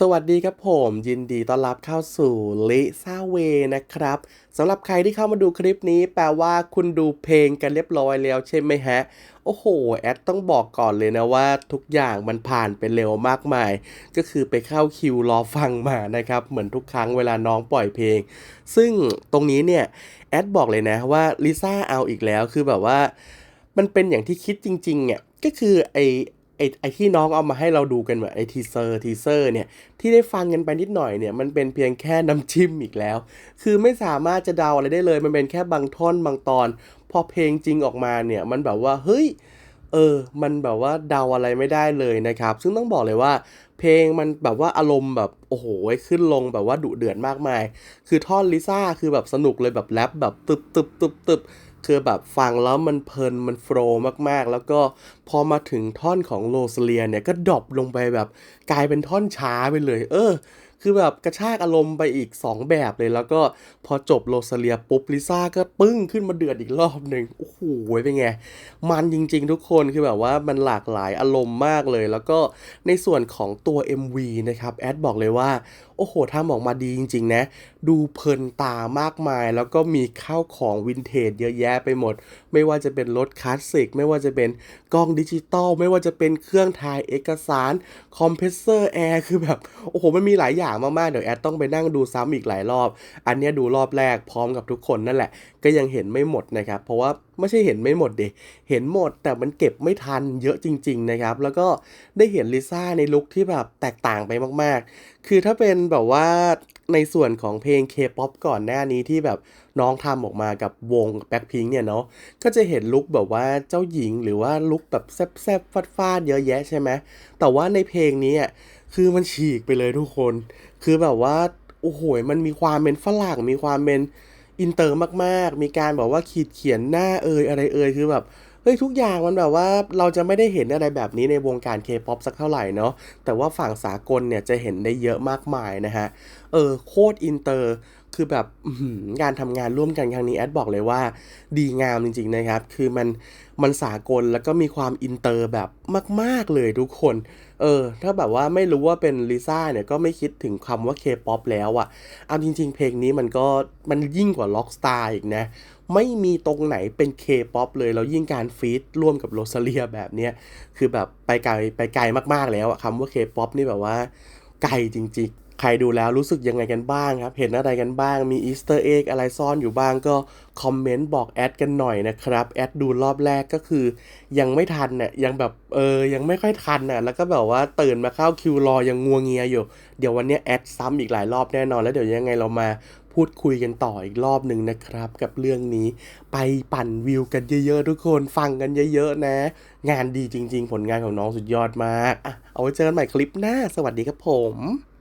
สวัสดีครับผมยินดีต้อนรับเข้าสู่ลิซ่าเวนะครับสำหรับใครที่เข้ามาดูคลิปนี้แปลว่าคุณดูเพลงกันเรียบร้อยแล้วใช่ไหมฮะ โอ้โห แอดต้องบอกก่อนเลยนะว่าทุกอย่างมันผ่านไปเร็วมากมาย ก็คือไปเข้าคิวรอฟังมานะครับ เหมือนทุกครั้งเวลาน้องปล่อยเพลง ซึ่งตรงนี้เนี่ยแอดบอกเลยนะว่าลิซ่าเอาอีกแล้วคือแบบว่า มันเป็นอย่างที่คิดจริงๆอะก็คือไอ ไอ้ไอที่น้องเอามาให้เราดูกันแบบไอทีเซอร์ทีเซอร์เนี่ยที่ได้ฟังกันไปนิดหน่อยเนี่ยมันเป็นเพียงแค่น้ำจิ้มอีกแล้ว คือไม่สามารถจะเดาอะไรได้เลย มันเป็นแค่บางท่อนบางตอน พอเพลงจริงออกมาเนี่ยมันแบบว่าเฮ้ยเออ มันแบบว่าเดาอะไรไม่ได้เลยนะครับ ซึ่งต้องบอกเลยว่า เพลงมันแบบว่าอารมณ์แบบโอ้โหขึ้นลงแบบว่าดุเดือดมากมาย คือท่อนลิซ่าคือแบบสนุกเลยแบบแรปแบบตึบตึบตึบตึบ คือแบบฟังแล้วมันเพลินมันโฟล์มากๆ แล้วก็พอมาถึงท่อนของโรสเลียเนี่ยก็ดรอปลงไปแบบกลายเป็นท่อนช้าไปเลย เออคือแบบกระชากอารมณ์ไปอีก 2 แบบเลย แล้วก็พอจบโรซาเลียปุ๊บลิซ่าก็ปึ้งขึ้นมาเดือดอีกรอบหนึ่งโอ้โหเป็นไง มันจริง ๆ ทุกคนคือแบบว่ามันหลากหลายอารมณ์มากเลย แล้วก็ในส่วนของตัว MV นะครับแอดบอกเลยว่าโอ้โหทำออกมาดีจริง ๆ นะ ดูเพลินตามากมาย แล้วก็มีข้าวของวินเทจเยอะแยะไปหมด ไม่ว่าจะเป็นรถคลาสสิก ไม่ว่าจะเป็นกล้องดิจิตอล ไม่ว่าจะเป็นเครื่องถ่ายเอกสาร คอมเพรสเซอร์แอร์ คือแบบ โอ้โห มันมีหลายอย่างมากๆ เดี๋ยวแอดต้องไปนั่งดูซ้ำอีกหลายรอบ อันนี้ดูรอบแรกพร้อมกับทุกคนนั่นแหละ ก็ยังเห็นไม่หมดนะครับ เพราะว่าไม่ใช่เห็นไม่หมดดิ เห็นหมดแต่มันเก็บไม่ทันเยอะจริง ๆ นะครับ แล้วก็ได้เห็นลิซ่าในลุคที่แบบแตกต่างไปมาก ๆ คือถ้าเป็นแบบว่าในส่วนของเพลง K-POP ก่อนหน้านี้ที่แบบน้องทำออกมากับวง Blackpink เนี่ยเนาะ ก็จะเห็นลุคแบบว่าเจ้าหญิงหรือว่าลุคแบบแซบๆฟาดๆเยอะแยะใช่ไหม แต่ว่าในเพลงนี้ คือมันฉีกไปเลยทุกคน คือแบบว่า โอ้โห มันมีความเป็นฝรั่ง มีความเป็นอินเตอร์มาก ๆ มีการแบบว่าขีดเขียนหน้าเอยอะไรเอยคือแบบเฮ้ยทุกอย่างมันแบบว่าเราจะไม่ได้เห็นอะไรแบบนี้ในวงการเคป๊อปสักเท่าไหร่เนาะแต่ว่าฝั่งสากลเนี่ยจะเห็นได้เยอะมากมายนะฮะ เออโคตรอินเตอร์ คือแบบการทำงานร่วมกันครั้งนี้แอดบอกเลยว่า ดีงามจริงๆนะครับ คือมันมันสากลแล้วก็มีความอินเตอร์แบบมาก ๆเลยทุกคน เออ ถ้าแบบว่าไม่รู้ว่าเป็นลิซ่าเนี่ยก็ไม่คิดถึงคำว่า K-POP แล้วอะ่ะเอาจริง ๆ เพลงนี้มันก็มันยิ่งกว่า Rockstar อีกนะ ไม่มีตรงไหนเป็น K-POP เลย แล้วยิ่งการฟีดร่วมกับโรซาเลียแบบเนี้ยคือแบบไปไกลไปไกลมากๆแล้วอะคำว่า K-POP นี่แบบว่าไกลจริง ๆ ใครดูแล้วรู้สึกยังไงกันบ้างครับ เห็นอะไรกันบ้าง มีอีสเตอร์เอ็กอะไรซ่อนอยู่บ้างก็คอมเมนต์บอกแอดกันหน่อยนะครับ แอดดูรอบแรกก็คือ ยังไม่ทันน่ะยังแบบเออยังไม่ค่อยทันน่ะแล้วก็แบบว่าตื่นมาเข้าคิวรอยังงัวเงียอยู่ เดี๋ยววันนี้แอดซ้ำอีกหลายรอบแน่นอน แล้วเดี๋ยวยังไงเรามาพูดคุยกันต่ออีกรอบหนึ่งนะครับ กับเรื่องนี้ไปปั่นวิวกันเยอะๆ ทุกคนฟังกันเยอะๆนะ งานดีจริง ๆ ผลงานของน้องสุดยอดมากอะเอาไว้เจอกันใหม่คลิปหน้า สวัสดีครับผม